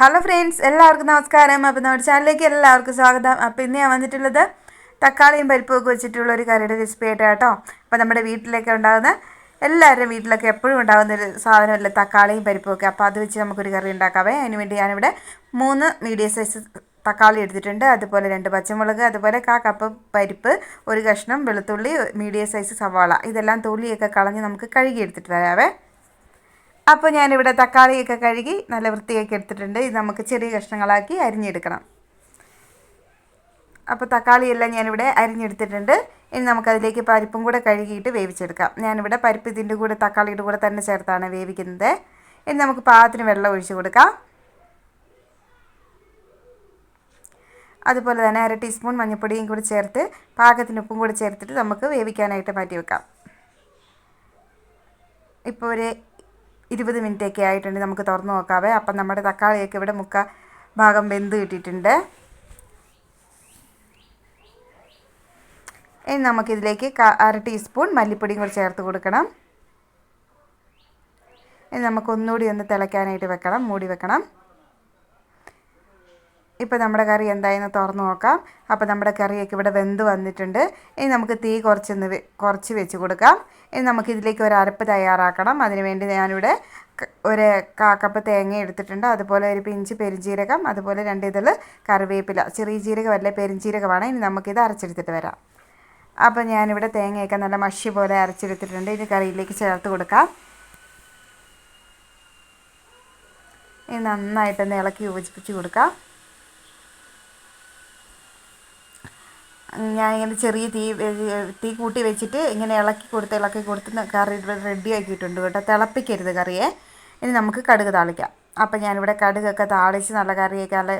Hello friends എല്ലാവർക്കും നമസ്കാരം. അപ്പോൾ നമ്മുടെ ചാനലിലേക്ക് എല്ലാവർക്കും സ്വാഗതം. അപ്പോൾ ഇന്ന് ഞാൻ വന്നിട്ടുള്ളത് തക്കാളിയും പരിപ്പും ഒക്കെ വെച്ചിട്ടുള്ള ഒരു കറിയുടെ റെസിപ്പി ആയിട്ടാണ് കേട്ടോ. അപ്പോൾ നമ്മുടെ വീട്ടിലൊക്കെ ഉണ്ടാകുന്ന എല്ലാവരുടെയും വീട്ടിലൊക്കെ എപ്പോഴും ഉണ്ടാകുന്ന ഒരു സാധനമല്ലേ തക്കാളിയും പരിപ്പും ഒക്കെ അപ്പോൾ അത് വെച്ച് നമുക്കൊരു കറി ഉണ്ടാക്കാവേ. അതിനുവേണ്ടി ഞാനിവിടെ മൂന്ന് മീഡിയം സൈസ് തക്കാളി എടുത്തിട്ടുണ്ട്. അതുപോലെ രണ്ട് പച്ചമുളക് അതുപോലെ കാ കപ്പ് പരിപ്പ് ഒരു കഷ്ണം വെളുത്തുള്ളി മീഡിയം സൈസ് സവാള. ഇതെല്ലാം തൊലിയൊക്കെ കളഞ്ഞ് നമുക്ക് കഴുകി എടുത്തിട്ട് വരാവേ. അപ്പോൾ ഞാനിവിടെ തക്കാളിയൊക്കെ കഴുകി നല്ല വൃത്തിയാക്കി എടുത്തിട്ടുണ്ട്. ഇത് നമുക്ക് ചെറിയ കഷ്ണങ്ങളാക്കി അരിഞ്ഞെടുക്കണം. അപ്പോൾ തക്കാളിയെല്ലാം ഞാനിവിടെ അരിഞ്ഞെടുത്തിട്ടുണ്ട്. ഇനി നമുക്കതിലേക്ക് പരിപ്പും കൂടെ കഴുകിയിട്ട് വേവിച്ചെടുക്കാം. ഞാനിവിടെ പരിപ്പ് ഇതിന്റെ കൂടെ തക്കാളിയുടെ കൂടെ തന്നെ ചേർത്താണ് വേവിക്കുന്നത്. ഇനി നമുക്ക് പാകത്തിന് വെള്ളം ഒഴിച്ചു കൊടുക്കാം. അതുപോലെ തന്നെ അര ടീസ്പൂൺ മഞ്ഞൾപ്പൊടിയും കൂടി ചേർത്ത് പാകത്തിന് ഉപ്പും കൂടി ചേർത്തിട്ട് നമുക്ക് വേവിക്കാനായിട്ട് മാറ്റി വെക്കാം. ഇപ്പോൾ ഒരു ഇരുപത് മിനിറ്റൊക്കെ ആയിട്ടുണ്ട് നമുക്ക് തുറന്ന് നോക്കാവേ. അപ്പം നമ്മുടെ തക്കാളിയൊക്കെ ഇവിടെ മുക്ക ഭാഗം വെന്ത് കിട്ടിയിട്ടുണ്ട്. ഇനി നമുക്കിതിലേക്ക് അര ടീസ്പൂൺ മല്ലിപ്പൊടിയും കൂടി ചേർത്ത് കൊടുക്കണം. ഇനി നമുക്ക് ഒന്നുകൂടി ഒന്ന് തിളയ്ക്കാനായിട്ട് വെക്കണം മൂടി വെക്കണം. ഇപ്പോൾ നമ്മുടെ കറി എന്തായെന്ന് തുറന്ന് നോക്കാം. അപ്പോൾ നമ്മുടെ കറിയൊക്കെ ഇവിടെ വെന്ത് വന്നിട്ടുണ്ട്. ഇനി നമുക്ക് തീ കുറച്ചൊന്ന് കുറച്ച് വെച്ച് കൊടുക്കാം. ഇനി നമുക്ക് ഇതിലേക്ക് ഒരു അരപ്പ് തയ്യാറാക്കണം. അതിനുവേണ്ടി ഞാനിവിടെ ഒരു കാക്കപ്പ് തേങ്ങ എടുത്തിട്ടുണ്ട്. അതുപോലെ ഒരു പിഞ്ച് പെരിഞ്ജീരകം അതുപോലെ രണ്ട് ഇതിൽ കറിവേപ്പില. ചെറിയ ജീരകമല്ല പെരിഞ്ജീരകമാണ്. ഇനി നമുക്കിത് അരച്ചെടുത്തിട്ട് വരാം. അപ്പോൾ ഞാനിവിടെ തേങ്ങയൊക്കെ നല്ല മഷി പോലെ അരച്ചെടുത്തിട്ടുണ്ട്. ഇത് കറിയിലേക്ക് ചേർത്ത് കൊടുക്കാം. ഇനി നന്നായിട്ടൊന്ന് ഇളക്കി യോജിപ്പിച്ച് കൊടുക്കാം. ഞാൻ ഇങ്ങനെ ചെറിയ തീ തീ കൂട്ടി വെച്ചിട്ട് ഇങ്ങനെ ഇളക്കി കൊടുത്ത് ഇളക്കി കൊടുത്ത് കറി റെഡി ആക്കിയിട്ടുണ്ട് കേട്ടോ. തിളപ്പിക്കരുത് കറിയെ. ഇനി നമുക്ക് കടുക് താളിക്കാം. അപ്പം ഞാനിവിടെ കടുകൊക്കെ താളിച്ച് നല്ല കറിയൊക്കെ നല്ല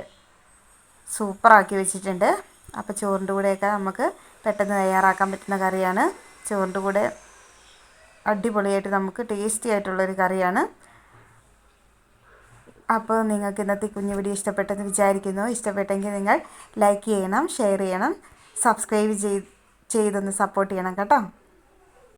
സൂപ്പറാക്കി വെച്ചിട്ടുണ്ട്. അപ്പോൾ ചോറിന്റെ കൂടെയൊക്കെ നമുക്ക് പെട്ടെന്ന് തയ്യാറാക്കാൻ പറ്റുന്ന കറിയാണ്. ചോറിന്റെ കൂടെ അടിപൊളിയായിട്ട് നമുക്ക് ടേസ്റ്റി ആയിട്ടുള്ളൊരു കറിയാണ്. അപ്പോൾ നിങ്ങൾക്ക് ഇന്നത്തെ കുഞ്ഞു വീഡിയോ ഇഷ്ടപ്പെട്ടെന്ന് വിചാരിക്കുന്നു. ഇഷ്ടപ്പെട്ടെങ്കിൽ നിങ്ങൾ ലൈക്ക് ചെയ്യണം ഷെയർ ചെയ്യണം. സബ്സ്ക്രൈബ് ചെയ്ത് ചെയ്തൊന്ന് സപ്പോർട്ട് ചെയ്യണം കേട്ടോ.